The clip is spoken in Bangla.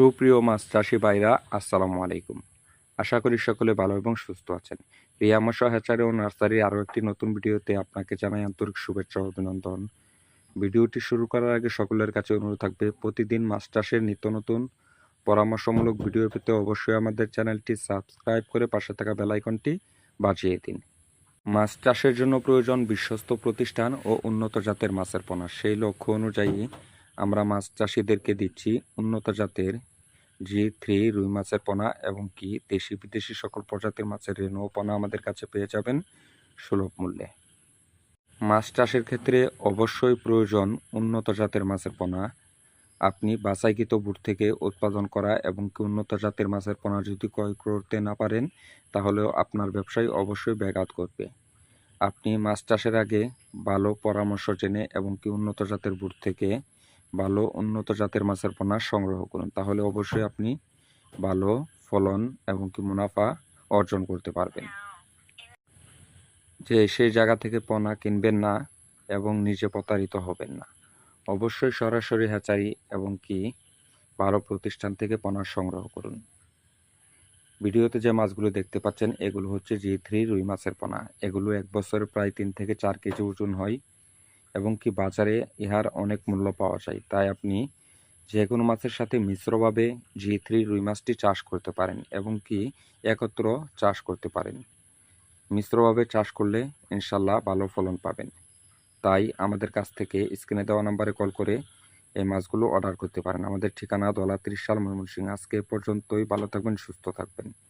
সুপ্রিয় মাছ চাষি ভাইরা, আসসালামু আলাইকুম। আশা করি সকলে ভালো এবং সুস্থ আছেন। রিয়ামা হ্যাচারি ও নার্সারির আরও একটি নতুন ভিডিওতে আপনাকে জানাই আন্তরিক শুভেচ্ছা অভিনন্দন। ভিডিওটি শুরু করার আগে সকলের কাছে অনুরোধ থাকবে, প্রতিদিন মাছ চাষের নিত্য নতুন, পরামর্শমূলক ভিডিও পেতে অবশ্যই আমাদের চ্যানেলটি সাবস্ক্রাইব করে পাশে থাকা বেল আইকনটি বাজিয়ে দিন। মাছ চাষের জন্য প্রয়োজন বিশ্বস্ত প্রতিষ্ঠান ও উন্নত জাতের মাছের পোনা। সেই লক্ষ্য অনুযায়ী আমরা মাছ চাষিদেরকে দিচ্ছি উন্নত জাতের জি, থ্রি, রুই মাছের পোনা এবং কি দেশি বিদেশি সকল প্রজাতির মাছের রেণু পোনা আমাদের কাছে পেয়ে যাবেন সুলভ মূল্যে। মাছ চাষের ক্ষেত্রে অবশ্যই প্রয়োজন উন্নত জাতের মাছের পোনা। আপনি বাছাইকৃত বুট থেকে উৎপাদন করা এবং কি উন্নত জাতের মাছের পোনা যদি ক্রয় করতে না পারেন, তাহলেও আপনার ব্যবসায় অবশ্যই ব্যাঘাত করবে আপনি মাছ চাষের আগে ভালো পরামর্শ জেনে এবং কি উন্নত জাতের বুট থেকে ভালো উন্নত জাতের মাছের পোনা সংগ্রহ করুন। তাহলে অবশ্যই আপনি ভালো ফলন এবং কি মুনাফা অর্জন করতে পারবেন। যে সেই জায়গা থেকে পোনা কিনবেন না এবং নিজে প্রতারিত হবেন না। অবশ্যই সরাসরি হ্যাচারি এবং কি ভালো প্রতিষ্ঠান থেকে পোনা সংগ্রহ করুন। ভিডিওতে যে মাছগুলো দেখতে পাচ্ছেন, এগুলো হচ্ছে জি থ্রি রুই মাছের পোনা। এগুলো এক বছরে প্রায় তিন থেকে চার কেজি ওজন হয়। এবং কি বাজারে ইহার অনেক মূল্য পাওয়া যায়। তাই আপনি যে কোনো মাছের সাথে মিশ্রভাবে জি থ্রি রুই মাছটি চাষ করতে পারেন এবং কি একত্র চাষ করতে পারেন। মিশ্রভাবে চাষ করলে ইনশাল্লাহ ভালো ফলন পাবেন। তাই আমাদের কাছ থেকে স্ক্রিনে দেওয়া নাম্বারে কল করে এই মাছগুলো অর্ডার করতে পারেন। আমাদের ঠিকানা দলা ত্রিশ সাল ময়মনসিংহ। আজকে পর্যন্তই। ভালো থাকবেন, সুস্থ থাকবেন।